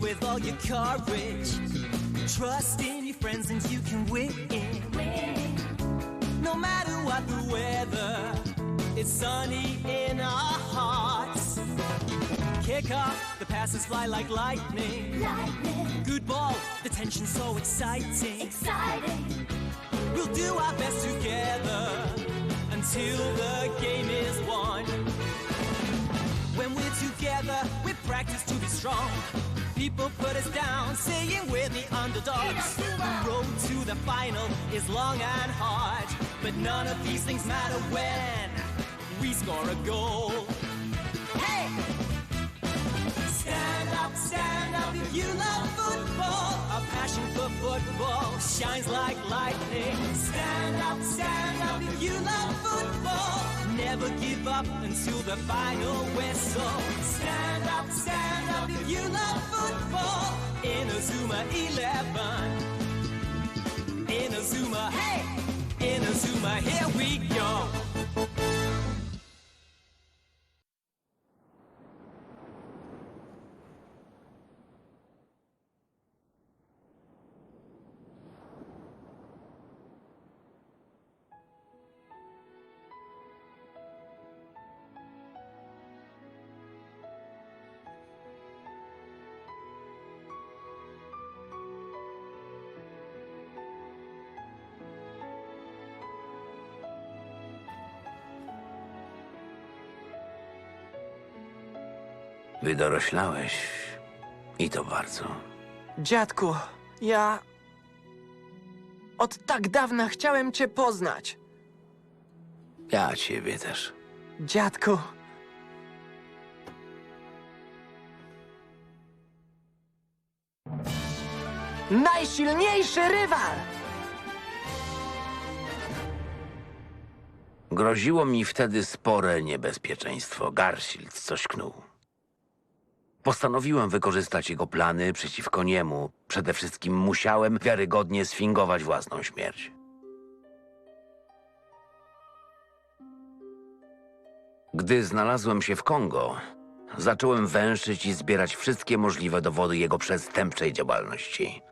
with all your courage. Trust in your friends and you can win. No matter what the weather, it's sunny in our hearts. Kick off, the passes fly like lightning. Lightning, Good ball, the tension's so exciting. exciting. We'll do our best together until the game is won. When we're together, we practice to be strong. People put us down, saying we're the underdogs. The road to the final is long and hard, but none of these things matter when we score a goal. Hey! If you love football. Our passion for football shines like lightning. Stand up, stand up if you love football. Never give up until the final whistle. Stand up, stand up if you love football. In a Zuma 11. In a Zuma, hey! In a Zuma, here we go. Wydoroślałeś. I to bardzo. Dziadku, ja. Od tak dawna chciałem cię poznać. Ja ciebie też. Dziadku. Najsilniejszy rywal! Groziło mi wtedy spore niebezpieczeństwo. Garfield coś knuł. Postanowiłem wykorzystać jego plany przeciwko niemu. Przede wszystkim musiałem wiarygodnie sfingować własną śmierć. Gdy znalazłem się w Kongo, zacząłem węszyć i zbierać wszystkie możliwe dowody jego przestępczej działalności.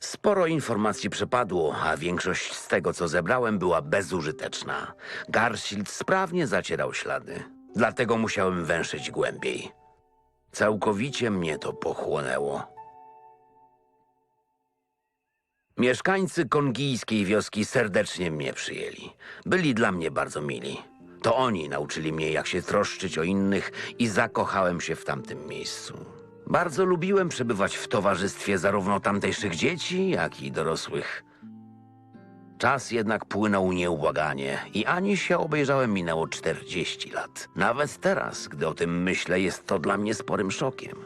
Sporo informacji przepadło, a większość z tego, co zebrałem, była bezużyteczna. Garfield sprawnie zacierał ślady, dlatego musiałem węszyć głębiej. Całkowicie mnie to pochłonęło. Mieszkańcy kongijskiej wioski serdecznie mnie przyjęli. Byli dla mnie bardzo mili. To oni nauczyli mnie, jak się troszczyć o innych i zakochałem się w tamtym miejscu. Bardzo lubiłem przebywać w towarzystwie zarówno tamtejszych dzieci, jak i dorosłych. Czas jednak płynął nieubłaganie i ani się obejrzałem minęło 40 lat. Nawet teraz, gdy o tym myślę, jest to dla mnie sporym szokiem.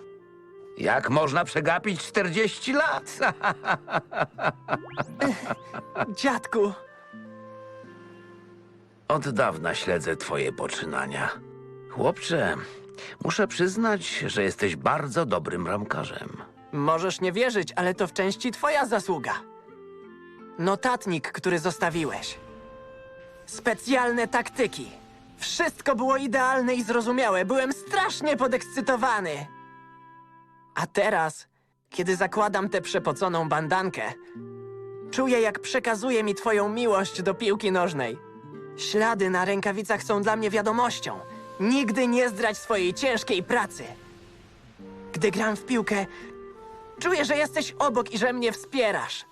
Jak można przegapić 40 lat? Dziadku, Od dawna śledzę twoje poczynania. Chłopcze, muszę przyznać, że jesteś bardzo dobrym bramkarzem. możesz nie wierzyć, ale to w części twoja zasługa. Notatnik, który zostawiłeś. Specjalne taktyki. Wszystko było idealne i zrozumiałe. Byłem strasznie podekscytowany. A teraz, kiedy zakładam tę przepoconą bandankę, czuję, jak przekazuje mi twoją miłość do piłki nożnej. Ślady na rękawicach są dla mnie wiadomością. Nigdy nie zdrać swojej ciężkiej pracy. Gdy gram w piłkę, czuję, że jesteś obok i że mnie wspierasz.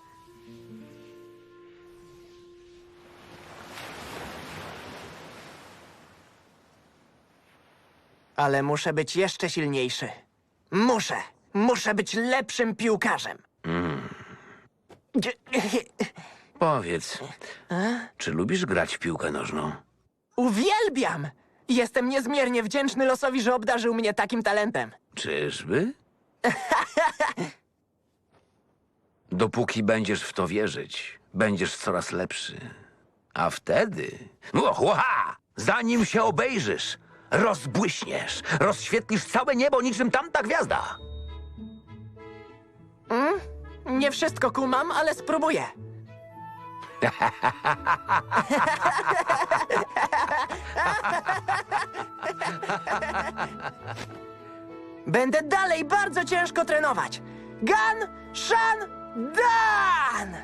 Ale muszę być jeszcze silniejszy. Muszę. Muszę być lepszym piłkarzem. Dzie- Powiedz, czy lubisz grać w piłkę nożną? Uwielbiam! Jestem niezmiernie wdzięczny losowi, że obdarzył mnie takim talentem. Czyżby? Dopóki będziesz w to wierzyć, będziesz coraz lepszy. A wtedy, ła, zanim się obejrzysz, rozbłyśniesz, rozświetlisz całe niebo niczym tamta gwiazda. Nie wszystko kumam, ale spróbuję. Będę dalej bardzo ciężko trenować. Gan, Shan, Dan!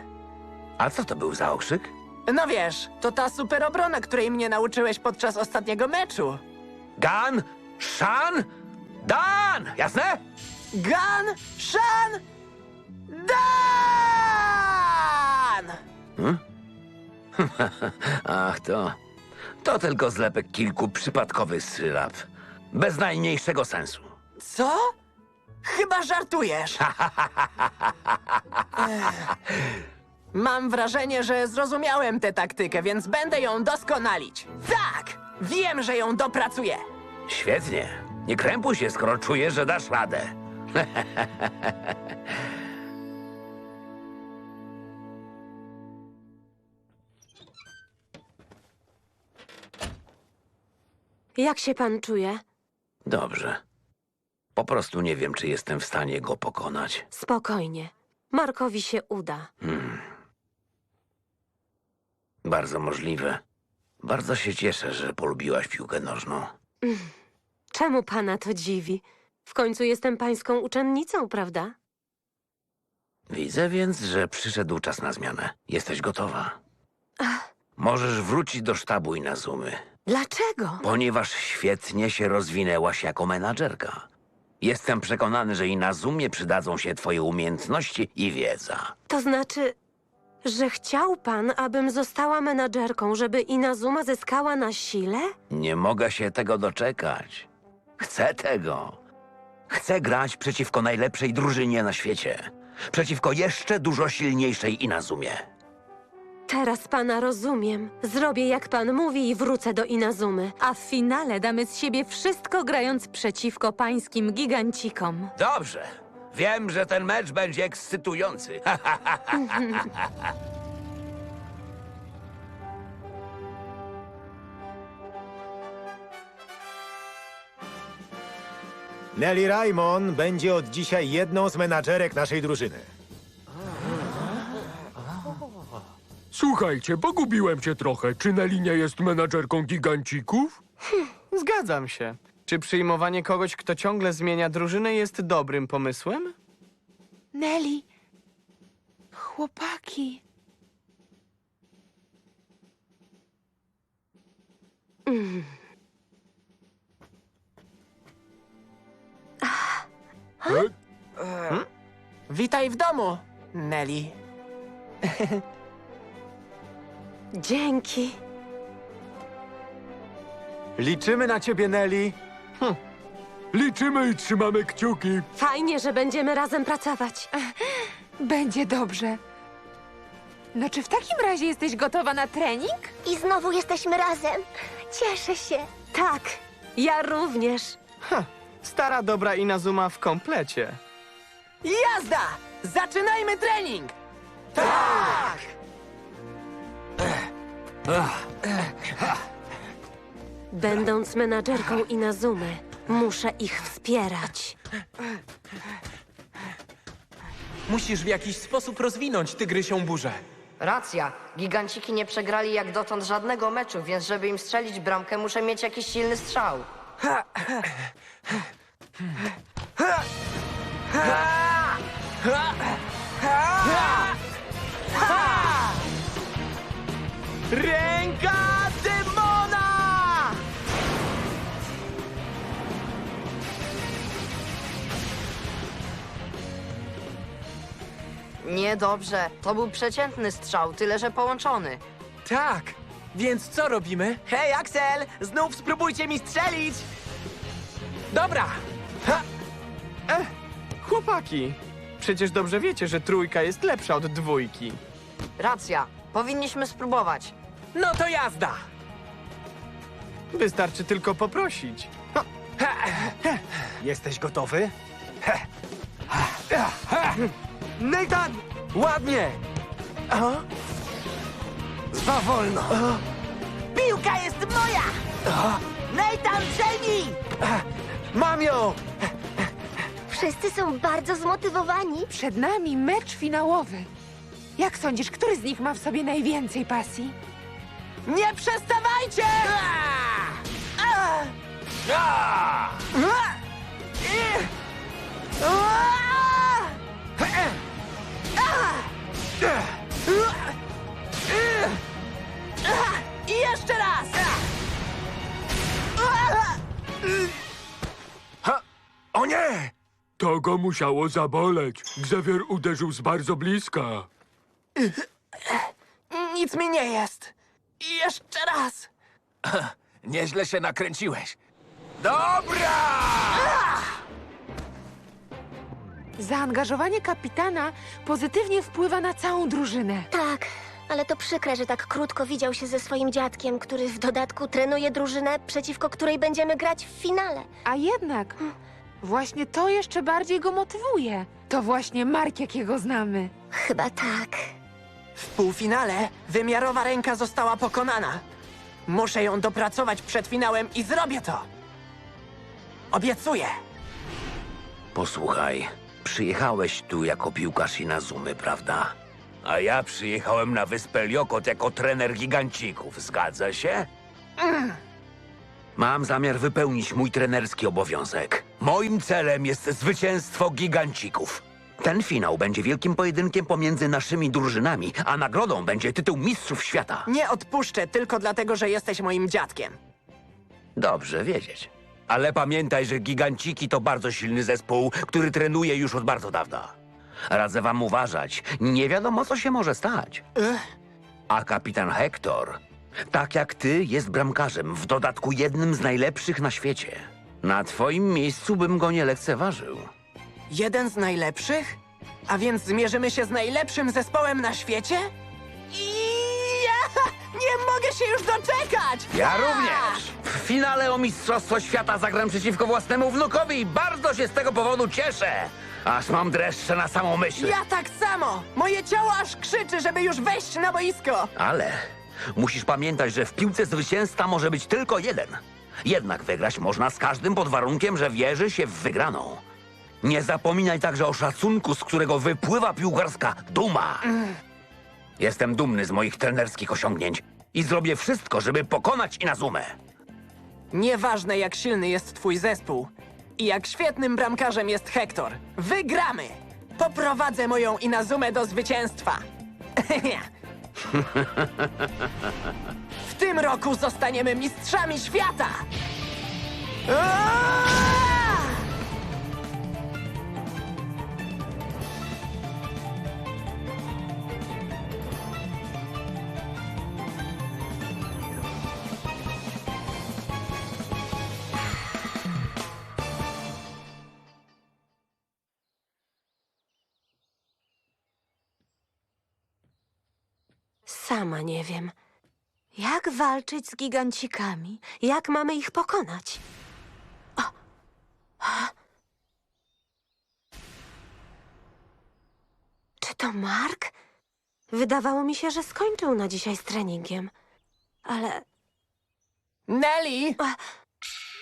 A co to był za okrzyk? No wiesz, to ta super obrona, której mnie nauczyłeś podczas ostatniego meczu. Gan, Shan, Dan! Jasne? Gan, Shan, Dan! Ach, to. To tylko zlepek kilku przypadkowych sylab. Bez najmniejszego sensu. Co? Chyba żartujesz. Ech. Mam wrażenie, że zrozumiałem tę taktykę, więc będę ją doskonalić. Tak! Wiem, że ją dopracuję. Świetnie. Nie krępuj się, skoro czujesz, że dasz radę. Jak się pan czuje? Dobrze. Po prostu nie wiem, czy jestem w stanie go pokonać. Spokojnie. Markowi się uda. Bardzo możliwe. Bardzo się cieszę, że polubiłaś piłkę nożną. Czemu pana to dziwi? W końcu jestem pańską uczennicą, prawda? Widzę więc, że przyszedł czas na zmianę. Jesteś gotowa. Możesz wrócić do sztabu i na zoomy, Dlaczego? ponieważ świetnie się rozwinęłaś jako menadżerka. Jestem przekonany, że i na zoomie przydadzą się twoje umiejętności i wiedza. To znaczy, że chciał pan, abym została menadżerką, żeby Inazuma zyskała na sile? Nie mogę się tego doczekać. Chcę tego. Chcę grać przeciwko najlepszej drużynie na świecie. Przeciwko jeszcze dużo silniejszej Inazumie. Teraz pana rozumiem. Zrobię jak pan mówi i wrócę do Inazumy. A w finale damy z siebie wszystko grając przeciwko pańskim gigancikom. Dobrze. Wiem, że ten mecz będzie ekscytujący. Nelly Raimon będzie od dzisiaj jedną z menadżerek naszej drużyny. Słuchajcie, pogubiłem cię trochę. Czy Nelly nie jest menadżerką gigancików? Zgadzam się. Czy przyjmowanie kogoś, kto ciągle zmienia drużynę, jest dobrym pomysłem? Nelly! Chłopaki! E? Witaj w domu, Nelly. Dzięki. Liczymy na ciebie, Nelly. Liczymy i trzymamy kciuki. Fajnie, że będziemy razem pracować. Będzie dobrze. No czy w takim razie jesteś gotowa na trening? I znowu jesteśmy razem. Cieszę się. Tak, ja również. Stara dobra Inazuma w komplecie. Jazda! Zaczynajmy trening! Będąc menadżerką Inazumy, muszę ich wspierać. Musisz w jakiś sposób rozwinąć tygrysią burzę. Racja. Giganciki nie przegrali jak dotąd żadnego meczu, więc żeby im strzelić bramkę, muszę mieć jakiś silny strzał. Ręka demona! Niedobrze. To był przeciętny strzał, tyle że połączony. Tak! Więc co robimy? Hej, Axel! Znów spróbujcie mi strzelić! Dobra! Ha! E, chłopaki! Przecież dobrze wiecie, że trójka jest lepsza od dwójki. Racja. Powinniśmy spróbować. No to jazda! Wystarczy tylko poprosić. Jesteś gotowy? Nathan! Ładnie! Za wolno! Piłka jest moja! Nathan, przejmij! Mam ją! Wszyscy są bardzo zmotywowani. Przed nami mecz finałowy. Jak sądzisz, który z nich ma w sobie najwięcej pasji? Nie przestawajcie! I jeszcze raz! O nie! To go musiało zaboleć. Xavier uderzył z bardzo bliska. Nic mi nie jest. I jeszcze raz! Nieźle się nakręciłeś. Dobra! Zaangażowanie kapitana pozytywnie wpływa na całą drużynę. Tak, ale to przykre, że tak krótko widział się ze swoim dziadkiem, który w dodatku trenuje drużynę, przeciwko której będziemy grać w finale. A jednak, właśnie to jeszcze bardziej go motywuje. To właśnie Mark, jakiego znamy. Chyba tak. W półfinale wymiarowa ręka została pokonana. Muszę ją dopracować przed finałem i zrobię to. Obiecuję. Posłuchaj, przyjechałeś tu jako piłkarz Inazumy, prawda? A ja przyjechałem na wyspę Liokot jako trener gigancików, zgadza się? Mam zamiar wypełnić mój trenerski obowiązek. Moim celem jest zwycięstwo gigancików. Ten finał będzie wielkim pojedynkiem pomiędzy naszymi drużynami, a nagrodą będzie tytuł Mistrzów Świata. Nie odpuszczę tylko dlatego, że jesteś moim dziadkiem. Dobrze wiedzieć. Ale pamiętaj, że giganciki to bardzo silny zespół, który trenuje już od bardzo dawna. Radzę wam uważać. Nie wiadomo, co się może stać. A kapitan Hector, tak jak ty, jest bramkarzem, w dodatku jednym z najlepszych na świecie. Na twoim miejscu bym go nie lekceważył. Jeden z najlepszych? A więc zmierzymy się z najlepszym zespołem na świecie? I ja nie mogę się już doczekać! Ja również! W finale o Mistrzostwo Świata zagram przeciwko własnemu wnukowi i bardzo się z tego powodu cieszę! Aż mam dreszcze na samą myśl. Ja tak samo! Moje ciało aż krzyczy, żeby już wejść na boisko! Ale musisz pamiętać, że w piłce zwycięzca może być tylko jeden. Jednak wygrać można z każdym pod warunkiem, że wierzy się w wygraną. Nie zapominaj także o szacunku, z którego wypływa piłkarska duma. Jestem dumny z moich trenerskich osiągnięć i zrobię wszystko, żeby pokonać Inazumę. Nieważne jak silny jest twój zespół i jak świetnym bramkarzem jest Hektor. Wygramy! Poprowadzę moją Inazumę do zwycięstwa. w tym roku zostaniemy mistrzami świata! Aaaa! Sama nie wiem. Jak walczyć z gigancikami? Jak mamy ich pokonać? O! A? Czy to Mark? Wydawało mi się, że skończył na dzisiaj z treningiem. Ale. Nelly!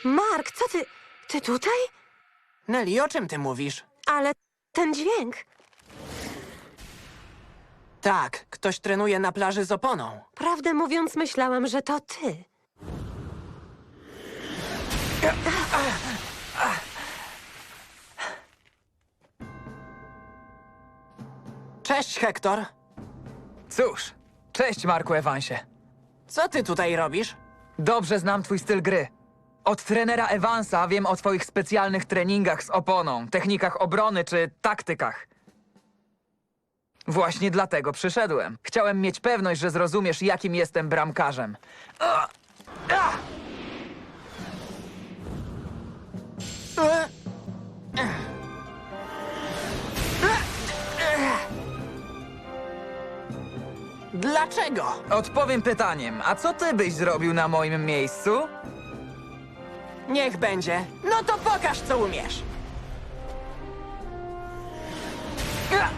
Mark, co ty. Ty tutaj? Nelly, o czym ty mówisz? Ale ten dźwięk. Tak, ktoś trenuje na plaży z oponą. Prawdę mówiąc, myślałam, że to ty. Cześć, Hektor. Cóż, cześć Marku Evansie. Co ty tutaj robisz? Dobrze znam twój styl gry. Od trenera Evansa wiem o twoich specjalnych treningach z oponą, technikach obrony czy taktykach. Właśnie dlatego przyszedłem. Chciałem mieć pewność, że zrozumiesz, jakim jestem bramkarzem. Dlaczego? Odpowiem pytaniem, a co ty byś zrobił na moim miejscu? Niech będzie. No to pokaż, co umiesz. A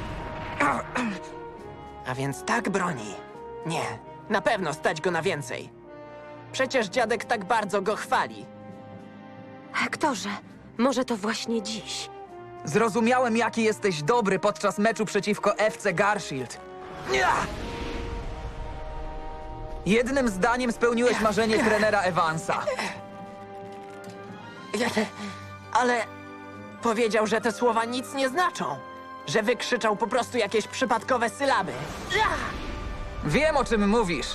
więc tak broni. Nie, na pewno stać go na więcej. Przecież dziadek tak bardzo go chwali. Hektorze, może to właśnie dziś. Zrozumiałem, jaki jesteś dobry podczas meczu przeciwko FC Garshield. Nia! Jednym zdaniem spełniłeś marzenie trenera Evansa. Ale powiedział, że te słowa nic nie znaczą. Że wykrzyczał po prostu jakieś przypadkowe sylaby. Wiem, o czym mówisz.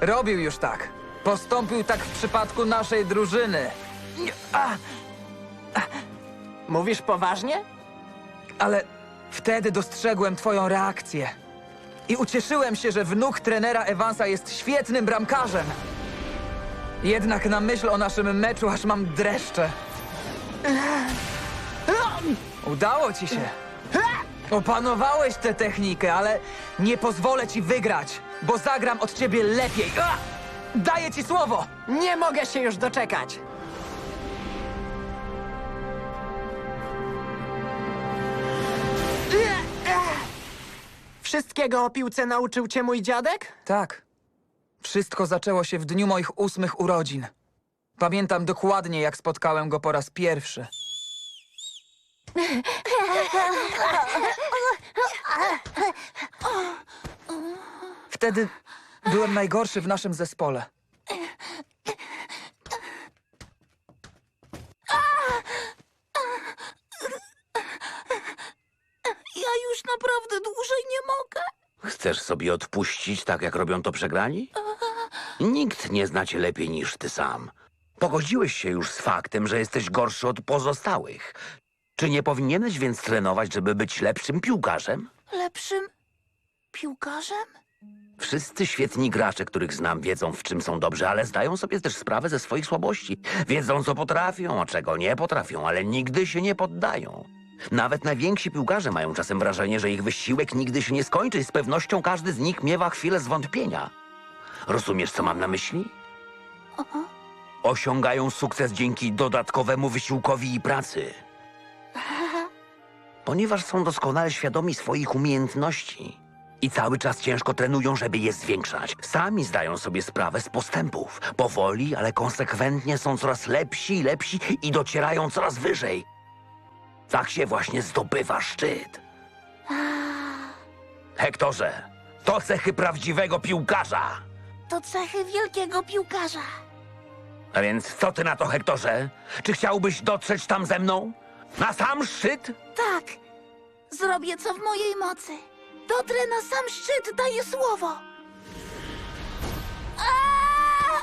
Robił już tak. Postąpił tak w przypadku naszej drużyny. Mówisz poważnie? Ale wtedy dostrzegłem twoją reakcję. I ucieszyłem się, że wnuk trenera Evansa jest świetnym bramkarzem. Jednak na myśl o naszym meczu aż mam dreszcze. Udało ci się. Opanowałeś tę technikę, ale nie pozwolę ci wygrać, bo zagram od ciebie lepiej. A! Daję ci słowo! Nie mogę się już doczekać. Wszystkiego o piłce nauczył cię mój dziadek? Tak. Wszystko zaczęło się w dniu moich ósmych urodzin. Pamiętam dokładnie, jak spotkałem go po raz pierwszy. Wtedy byłem najgorszy w naszym zespole. Ja już naprawdę dłużej nie mogę. Chcesz sobie odpuścić tak, jak robią to przegrani? Nikt nie zna cię lepiej niż ty sam. Pogodziłeś się już z faktem, że jesteś gorszy od pozostałych. Czy nie powinieneś więc trenować, żeby być lepszym piłkarzem? Lepszym piłkarzem? Wszyscy świetni gracze, których znam, wiedzą, w czym są dobrzy, ale zdają sobie też sprawę ze swoich słabości. Wiedzą, co potrafią, a czego nie potrafią, ale nigdy się nie poddają. Nawet najwięksi piłkarze mają czasem wrażenie, że ich wysiłek nigdy się nie skończy i z pewnością każdy z nich miewa chwilę zwątpienia. Rozumiesz, co mam na myśli? Osiągają sukces dzięki dodatkowemu wysiłkowi i pracy. Ponieważ są doskonale świadomi swoich umiejętności i cały czas ciężko trenują, żeby je zwiększać. Sami zdają sobie sprawę z postępów. Powoli, ale konsekwentnie są coraz lepsi i lepsi i docierają coraz wyżej. Tak się właśnie zdobywa szczyt. Hektorze, to cechy prawdziwego piłkarza. To cechy wielkiego piłkarza. A więc co ty na to, Hektorze? Czy chciałbyś dotrzeć tam ze mną? Na sam szczyt? Tak. Zrobię co w mojej mocy. Dotrę na sam szczyt, daję słowo. Aaa!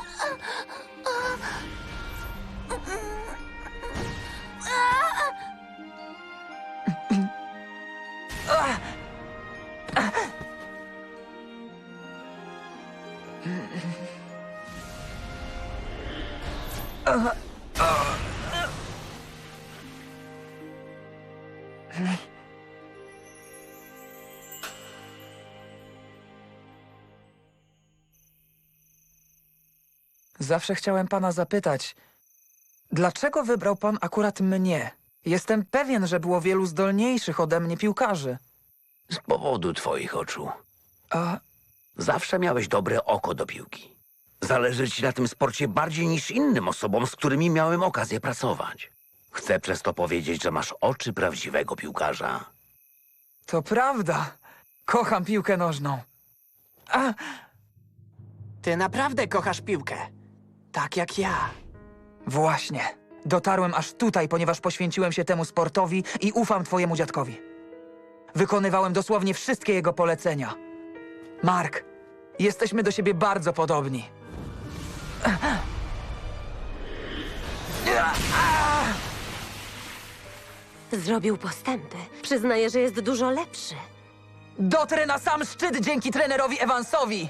Aaa! Zawsze chciałem pana zapytać, dlaczego wybrał pan akurat mnie? Jestem pewien, że było wielu zdolniejszych ode mnie piłkarzy. Z powodu twoich oczu. A Zawsze miałeś dobre oko do piłki. Zależy ci na tym sporcie bardziej niż innym osobom, z którymi miałem okazję pracować. Chcę przez to powiedzieć, że masz oczy prawdziwego piłkarza. to prawda. Kocham piłkę nożną. A, Ty naprawdę kochasz piłkę. Tak jak ja. właśnie. Dotarłem aż tutaj, ponieważ poświęciłem się temu sportowi i ufam twojemu dziadkowi. Wykonywałem dosłownie wszystkie jego polecenia. Mark, jesteśmy do siebie bardzo podobni. Zrobił postępy. Przyznaję, że jest dużo lepszy. Dotrę na sam szczyt dzięki trenerowi Evansowi.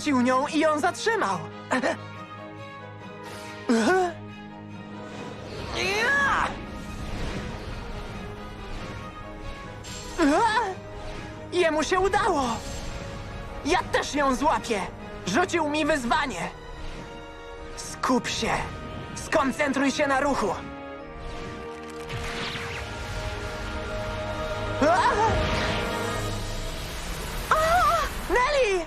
potrącił nią i ją zatrzymał. Jemu się udało! Ja też ją złapię! Rzucił mi wyzwanie! Skup się! Skoncentruj się na ruchu! Nelly!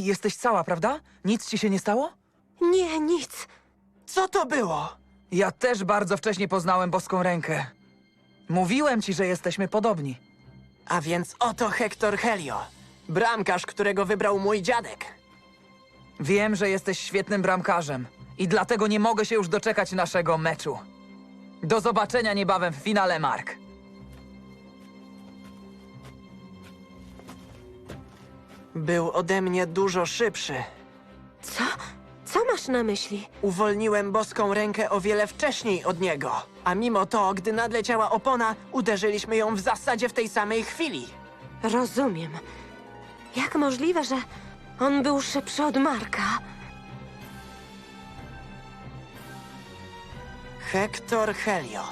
Nelly, jesteś cała, prawda? Nic ci się nie stało? Nie, nic. Co to było? Ja też bardzo wcześnie poznałem boską rękę. Mówiłem ci, że jesteśmy podobni. A więc oto Hector Helio, bramkarz, którego wybrał mój dziadek. Wiem, że jesteś świetnym bramkarzem i dlatego nie mogę się już doczekać naszego meczu. Do zobaczenia niebawem w finale, Mark. Był ode mnie dużo szybszy. Co? Co masz na myśli? Uwolniłem boską rękę o wiele wcześniej od niego. A mimo to, gdy nadleciała opona, uderzyliśmy ją w zasadzie w tej samej chwili. Rozumiem. Jak możliwe, że on był szybszy od Marka? Hector Helio.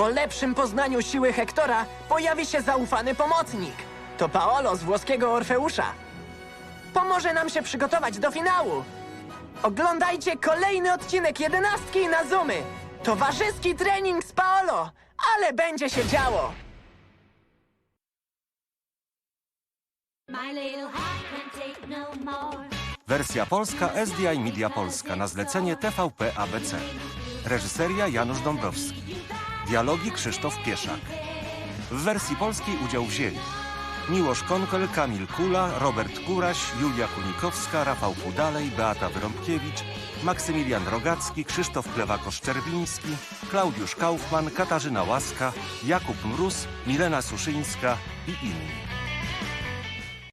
Po lepszym poznaniu siły Hektora pojawi się zaufany pomocnik. To Paolo z włoskiego Orfeusza. Pomoże nam się przygotować do finału. Oglądajcie kolejny odcinek jedenastki na Zoomy. Towarzyski trening z Paolo, ale będzie się działo. My little heart can take no more. Wersja polska SDI Media Polska na zlecenie TVP ABC. Reżyseria Janusz Dąbrowski. Dialogi Krzysztof Pieszak. W wersji polskiej udział wzięli Miłosz Konkel, Kamil Kula, Robert Kuraś, Julia Kunikowska, Rafał Pudalej, Beata Wyrąbkiewicz, Maksymilian Rogacki, Krzysztof Plewakosz-Czerwiński, Klaudiusz Kaufman, Katarzyna Łaska, Jakub Mróz, Milena Suszyńska i inni.